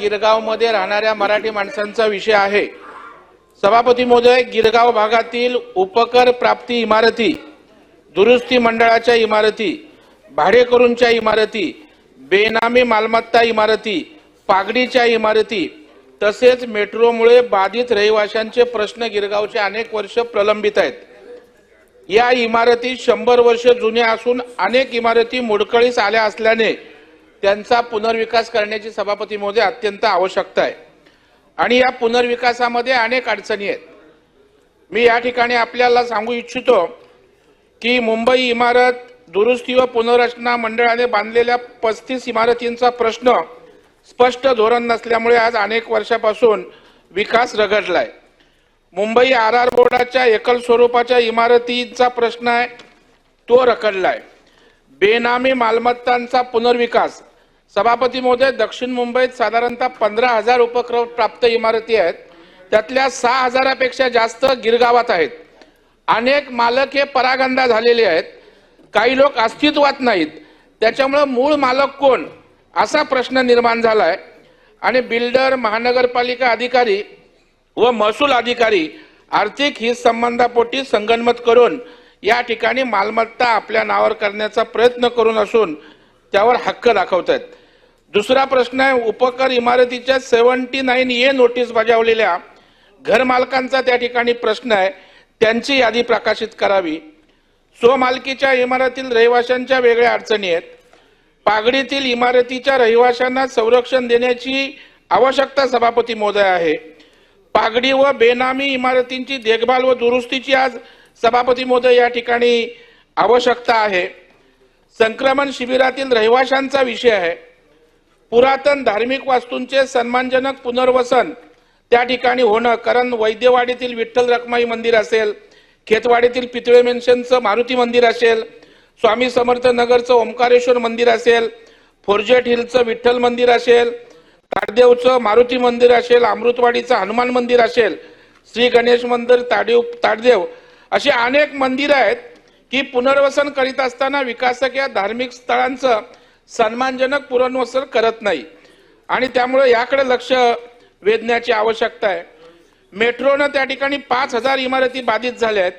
गिरगावमध्ये राहणाऱ्या मराठी माणसांचा विषय आहे. सभापती महोदय गिरगाव भागातील उपकर प्राप्ती इमारती दुरुस्ती मंडळाच्या इमारती भाडेकरूंच्या इमारती बेनामी मालमत्ता इमारती पागडीच्या इमारती तसेच मेट्रोमुळे बाधित रहिवाशांचे प्रश्न गिरगावचे अनेक वर्ष प्रलंबित आहेत. या इमारती शंभर वर्ष जुन्या असून अनेक इमारती मोडकळीस आल्या असल्याने त्यांचा पुनर्विकास करण्याची सभापती महोदय अत्यंत आवश्यकता आहे. आणि या पुनर्विकासामध्ये अनेक अडचणी आहेत. मी या ठिकाणी आपल्याला सांगू इच्छितो की मुंबई इमारत दुरुस्ती व पुनर्रचना मंडळाने बांधलेल्या पस्तीस इमारतींचा प्रश्न स्पष्ट धोरण नसल्यामुळे आज अनेक वर्षापासून विकास रगडलाय मुंबई आर आर बोर्डाच्या एकल स्वरूपाच्या इमारतींचा प्रश्न आहे तो रखडलाय. बेनामी मालमत्तांचा पुनर्विकास सभापती महोदय दक्षिण मुंबईत साधारणतः पंधरा हजार उपक्रम प्राप्त इमारती आहेत. त्यातल्या सहा हजारापेक्षा जास्त गिरगावात आहेत. अनेक मालक हे परागंदा झालेले आहेत. काही लोक अस्तित्वात नाहीत. त्याच्यामुळं मूळ मालक कोण? असा प्रश्न निर्माण झालाय. आणि बिल्डर महानगरपालिका अधिकारी व महसूल अधिकारी आर्थिक हित संबंधापोटी संगनमत करून या ठिकाणी मालमत्ता आपल्या नावावर करण्याचा प्रयत्न करून असून त्यावर हक्क दाखवत आहेत दुसरा प्रश्न आहे उपकर इमारतीच्या सेव्हन्टी नाईन ए नोटीस बजावलेल्या घरमालकांचा त्या ठिकाणी प्रश्न आहे त्यांची यादी प्रकाशित करावी. स्वमालकीच्या इमारतीतील रहिवाशांच्या वेगळ्या अडचणी आहेत. पागडीतील इमारतीच्या रहिवाशांना संरक्षण देण्याची आवश्यकता सभापती महोदय आहे. पागडी व बेनामी इमारतींची देखभाल व दुरुस्तीची आज सभापती महोदय या ठिकाणी आवश्यकता आहे. संक्रमण शिबिरातील रहिवाशांचा विषय आहे. पुरातन धार्मिक वास्तूंचे सन्मानजनक पुनर्वसन त्या ठिकाणी होणं कारण वैद्यवाडीतील विठ्ठल रखमाई मंदिर असेल खेतवाडीतील पितळे मेन्शनचं मारुती मंदिर असेल स्वामी समर्थ नगरचं ओंकारेश्वर मंदिर असेल फोर्जेट हिलचं विठ्ठल मंदिर असेल ताडदेवचं मारुती मंदिर असेल अमृतवाडीचं हनुमान मंदिर असेल श्री गणेश मंदिर ताडीव ताडदेव अशी अनेक मंदिरं आहेत की पुनर्वसन करीत असताना विकासक या धार्मिक स्थळांचं सन्मानजनक पुनर्वसन करत नाही. आणि त्यामुळे याकडे लक्ष वेधण्याची आवश्यकता आहे. मेट्रोनं त्या ठिकाणी पाच हजार इमारती बाधित झाल्या आहेत.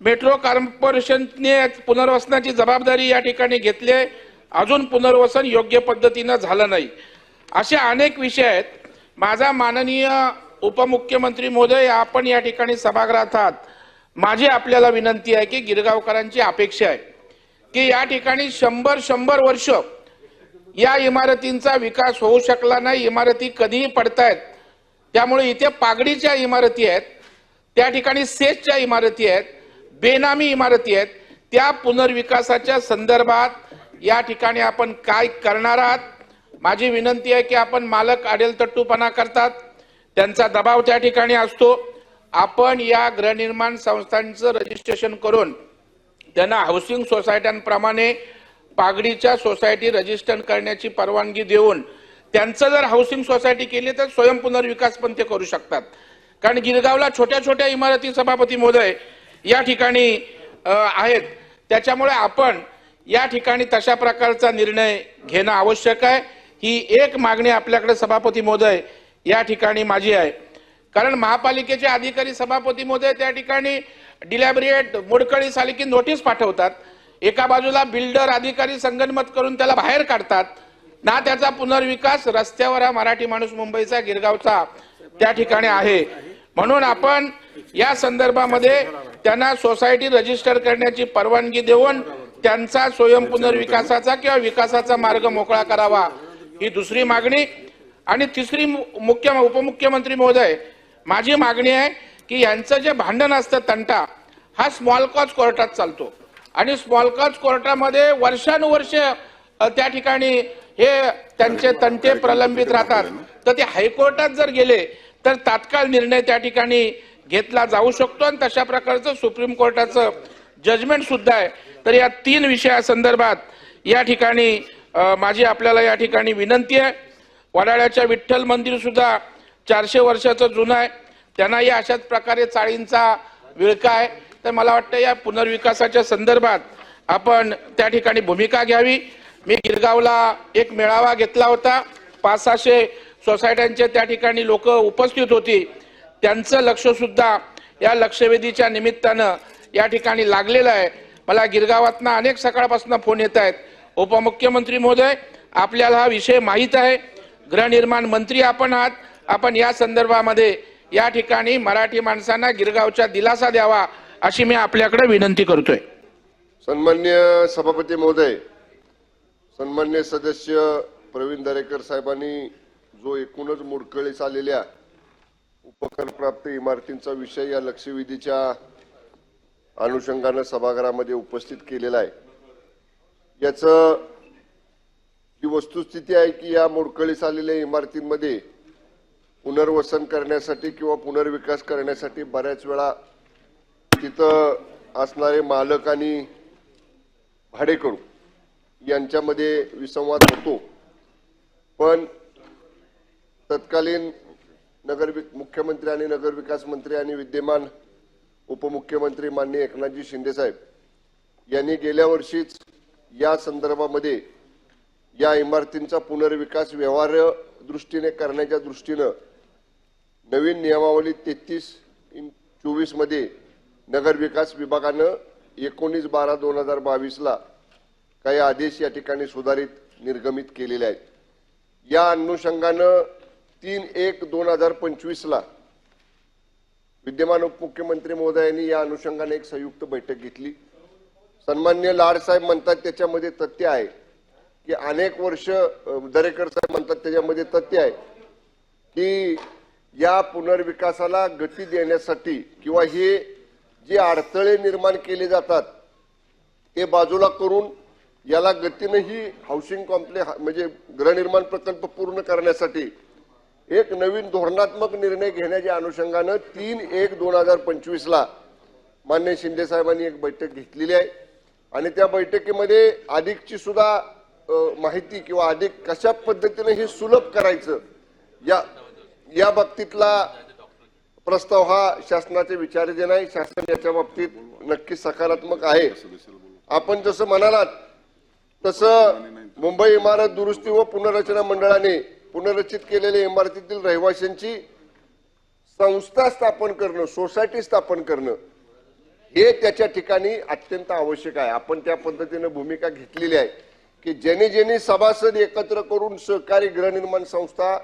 मेट्रो कॉर्पोरेशनने पुनर्वसनाची जबाबदारी या ठिकाणी घेतली आहे. अजून पुनर्वसन योग्य पद्धतीनं झालं नाही. असे अनेक विषय आहेत. माझा माननीय उपमुख्यमंत्री महोदय आपण या ठिकाणी सभागृहात आहात. माझी आपल्याला विनंती आहे की गिरगावकरांची अपेक्षा आहे की या ठिकाणी शंभर शंभर वर्ष या इमारतींचा विकास होऊ शकला नाही. इमारती कधीही पडतायत. त्यामुळे इथे पागडीच्या इमारती आहेत त्या ठिकाणी सेसच्या इमारती आहेत बेनामी इमारती आहेत त्या पुनर्विकासाच्या संदर्भात या ठिकाणी आपण काय करणार आहात? माझी विनंती आहे की आपण मालक आडेलतट्टूपणा करतात. त्यांचा दबाव त्या ठिकाणी असतो. आपण या गृहनिर्माण संस्थांचं रजिस्ट्रेशन करून त्यांना हाऊसिंग सोसायट्यांप्रमाणे पागडीच्या सोसायटी रजिस्टर करण्याची परवानगी देऊन त्यांचं जर हाऊसिंग सोसायटी केली तर स्वयं पुनर्विकास पण ते करू शकतात. कारण गिरगावला छोट्या छोट्या इमारती सभापती महोदय या ठिकाणी आहेत. त्याच्यामुळे आपण या ठिकाणी तशा प्रकारचा निर्णय घेणं आवश्यक आहे. ही एक मागणी आपल्याकडे सभापती महोदय या ठिकाणी माझी आहे. कारण महापालिकेचे अधिकारी सभापती महोदय त्या ठिकाणी डिलॅबरेट मोडकळी आली की नोटीस पाठवतात. एका बाजूला बिल्डर अधिकारी संगनमत करून त्याला बाहेर काढतात. ना त्याचा पुनर्विकास रस्त्यावर हा मराठी माणूस मुंबईचा गिरगावचा त्या ठिकाणी आहे. म्हणून आपण या संदर्भामध्ये त्यांना सोसायटी रजिस्टर करण्याची परवानगी देऊन त्यांचा स्वयं पुनर्विकासाचा किंवा विकासाचा मार्ग मोकळा करावा ही दुसरी मागणी. आणि तिसरी मु- मुख्य उपमुख्यमंत्री महोदय माझी मागणी आहे की यांचं जे भांडण असतं तंटा हा स्मॉल कॉज कोर्टात चालतो. आणि स्मॉलकॉज कोर्टामध्ये वर्षानुवर्ष त्या ठिकाणी हे त्यांचे तंटे प्रलंबित राहतात. तर ते हायकोर्टात जर गेले तर तात्काळ निर्णय त्या ठिकाणी घेतला जाऊ शकतो आणि तशा प्रकारचं सुप्रीम कोर्टाचं जजमेंट सुद्धा आहे. तर या तीन विषयासंदर्भात या ठिकाणी माझी आपल्याला या ठिकाणी विनंती आहे. वडाळ्याच्या विठ्ठल मंदिर सुद्धा चारशे वर्षाचं जुनं आहे. त्यांनाही अशाच प्रकारे चाळींचा विळका आहे. तर मला वाटतं या पुनर्विकासाच्या संदर्भात आपण त्या ठिकाणी भूमिका घ्यावी. मी गिरगावला एक मेळावा घेतला होता. पाच सहाशे सोसायट्यांचे त्या ठिकाणी लोक उपस्थित होती. त्यांचं लक्ष सुद्धा या लक्षवेधीच्या निमित्तानं या ठिकाणी लागलेलं आहे. मला गिरगावातनं अनेक सकाळपासून फोन येत आहेत. उपमुख्यमंत्री महोदय आपल्याला हा विषय माहीत आहे. गृहनिर्माण मंत्री आपण आहात. आपण या संदर्भामध्ये या ठिकाणी मराठी माणसांना गिरगावच्या दिलासा द्यावा अशी मी आपल्याकडे विनंती करतोय. सन्मान्य सभापती महोदय सन्मान्य सदस्य प्रवीण दरेकर साहेबांनी जो एकूणच मोडकळीस आलेल्या उपकरप्राप्त इमारतींचा विषय या लक्षवेधीच्या अनुषंगानं सभागृहामध्ये उपस्थित केलेला आहे. याचं ही वस्तुस्थिती आहे की या मोडकळीस आलेल्या इमारतींमध्ये पुनर्वसन करण्यासाठी किंवा पुनर्विकास करण्यासाठी बऱ्याच वेळा तिथं असणारे मालक आणि भाडेकरू यांच्यामध्ये विसंवाद होतो. पण तत्कालीन नगर मुख्यमंत्री आणि नगरविकास मंत्री आणि विद्यमान उपमुख्यमंत्री माननीय एकनाथजी शिंदेसाहेब यांनी गेल्या वर्षीच या संदर्भामध्ये या इमारतींचा पुनर्विकास व्यवहार्य दृष्टीने करण्याच्या दृष्टीनं नवीन नियमावली तेहतीस चोवीसमध्ये नगरविकास विभागानं एकोणीस बारा दोन हजार बावीसला काही आदेश या ठिकाणी सुधारित निर्गमित केलेले आहेत. या अनुषंगानं तीन एक दोन हजार पंचवीसला विद्यमान उपमुख्यमंत्री महोदयांनी या अनुषंगाने एक संयुक्त बैठक घेतली. सन्मान्य लाडसाहेब म्हणतात त्याच्यामध्ये तथ्य आहे की अनेक वर्ष दरेकर साहेब म्हणतात त्याच्यामध्ये तथ्य आहे की या पुनर्विकासाला गती देण्यासाठी किंवा हे जे अडथळे निर्माण केले जातात ते बाजूला करून याला गतीनंही हाऊसिंग कॉम्प्लेक्स म्हणजे गृहनिर्माण प्रकल्प पूर्ण करण्यासाठी एक नवीन धोरणात्मक निर्णय घेण्याच्या अनुषंगानं तीन एक दोन हजार पंचवीसला मान्य शिंदे साहेबांनी एक बैठक घेतलेली आहे. आणि त्या बैठकीमध्ये अधिकची सुद्धा माहिती किंवा अधिक कशा पद्धतीने हे सुलभ करायचं या या बाबतीतला प्रस्ताव हा शासनाचे विचाराधीन आहे. शासन याच्या बाबतीत नक्की सकारात्मक आहे. आपण जसं म्हणालात तसं मुंबई इमारत दुरुस्ती व पुनर्रचना मंडळाने पुनर्रचित केलेल्या इमारतीतील रहिवाशांची संस्था स्थापन करणं सोसायटी स्थापन करणं हे त्याच्या ठिकाणी अत्यंत आवश्यक आहे. आपण त्या पद्धतीने भूमिका घेतलेली आहे की ज्यांनी ज्यांनी सभासद एकत्र करून सहकारी गृहनिर्माण संस्था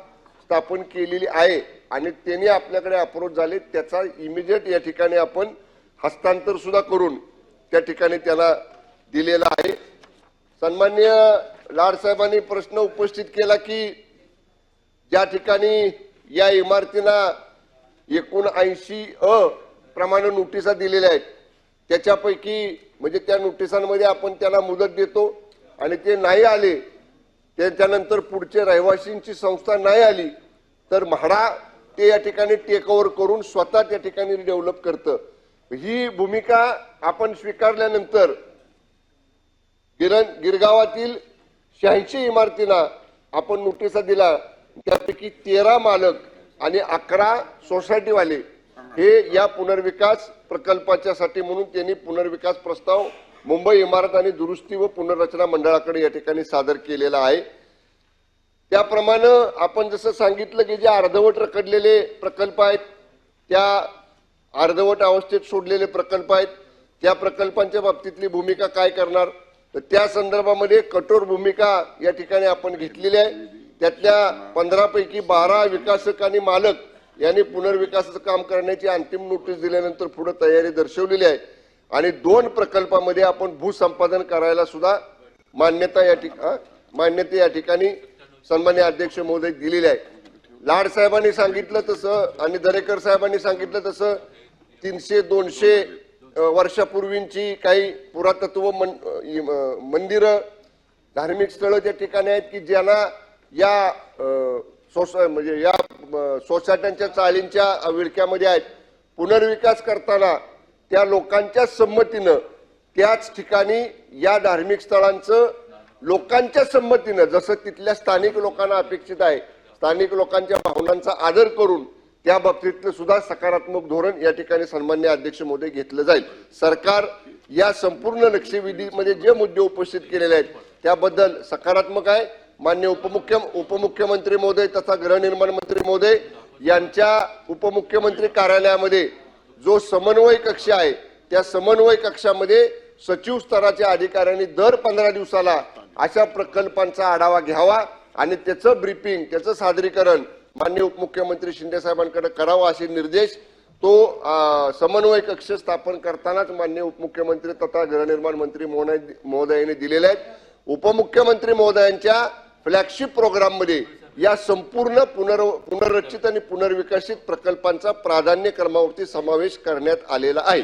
स्थापन केलेली आहे आणि त्यांनी आपल्याकडे अप्रोच झाले त्याचा इमिजिएट या ठिकाणी आपण हस्तांतर सुद्धा करून त्या ठिकाणी त्याला दिलेला आहे. सन्मान्य लाडसाहेबांनी प्रश्न उपस्थित केला की ज्या ठिकाणी या इमारतींना एकूण ऐंशी अ प्रमाणे नोटिसा दिलेल्या आहेत त्याच्यापैकी म्हणजे त्या नोटिसांमध्ये आपण त्याला मुदत देतो आणि ते नाही आले त्याच्यानंतर पुढचे रहिवासींची संस्था नाही आली तर म्हाडा ते या ठिकाणी टेक ओव्हर करून स्वतः त्या ठिकाणी डेव्हलप करतं. ही भूमिका आपण स्वीकारल्यानंतर गिरण गिरगावातील शहाऐंशी इमारतींना आपण नोटिसा दिला. त्यापैकी तेरा मालक आणि अकरा सोसायटीवाले हे या पुनर्विकास प्रकल्पाच्या साठी म्हणून त्यांनी पुनर्विकास प्रस्ताव मुंबई इमारत आणि दुरुस्ती व पुनर्रचना मंडळाकडे या ठिकाणी सादर केलेला आहे. त्याप्रमाणे आपण जसं सांगितलं की जे अर्धवट रखडलेले प्रकल्प आहेत त्या अर्धवट अवस्थेत सोडलेले प्रकल्प आहेत त्या प्रकल्पांच्या बाबतीतली भूमिका काय करणार? तर त्या संदर्भामध्ये कठोर भूमिका या ठिकाणी आपण घेतलेली आहे. त्यातल्या पंधरापैकी बारा विकासक आणि मालक यांनी पुनर्विकासाचं काम करण्याची अंतिम नोटीस दिल्यानंतर पुढे तयारी दर्शवलेली आहे. आणि दोन प्रकल्पामध्ये आपण भूसंपादन करायला सुद्धा मान्यता या ठिका मान्यता या ठिकाणी सन्मान्य अध्यक्ष महोदय दिलेली आहे लाड साहेबांनी सांगितलं तसं आणि दरेकर साहेबांनी सांगितलं तसं तीनशे दोनशे वर्षापूर्वींची काही पुरातत्व मन मंदिरं धार्मिक स्थळं त्या ठिकाणी आहेत की ज्यांना या सोसा म्हणजे या सोसायट्यांच्या चाळींच्या विळक्यामध्ये आहेत. पुनर्विकास करताना त्या लोकांच्या संमतीनं त्याच ठिकाणी या धार्मिक स्थळांचं लोकांच्या संमतीनं जसं तिथल्या स्थानिक लोकांना अपेक्षित आहे स्थानिक लोकांच्या भावनांचा आदर करून त्या बाबतीतलं सुद्धा सकारात्मक धोरण या ठिकाणी सन्मान्य अध्यक्ष मोदी घेतलं जाईल. सरकार या संपूर्ण लक्षवेधीमध्ये जे मुद्दे उपस्थित केलेले आहेत त्याबद्दल सकारात्मक आहे. मान्य उपमुख्य उपमुख्यमंत्री महोदय तथा गृहनिर्माण मंत्री महोदय यांच्या उपमुख्यमंत्री कार्यालयामध्ये जो समन्वय कक्ष आहे त्या समन्वय कक्षामध्ये सचिव स्तराच्या अधिकाऱ्यांनी दर पंधरा दिवसाला अशा प्रकल्पांचा आढावा घ्यावा आणि त्याचं ब्रीफिंग त्याचं सादरीकरण मान्य उपमुख्यमंत्री शिंदे साहेबांकडे करावा असे निर्देश तो समन्वय कक्ष स्थापन करतानाच मान्य उपमुख्यमंत्री तथा गृहनिर्माण मंत्री महोदय- महोदयांनी दिलेले आहेत. उपमुख्यमंत्री महोदयांच्या फ्लॅगशिप प्रोग्राममध्ये या संपूर्ण पुनर पुनर्रचित आणि पुनर्विकसित प्रकल्पांचा प्राधान्य क्रमावरती समावेश करण्यात आलेला आहे.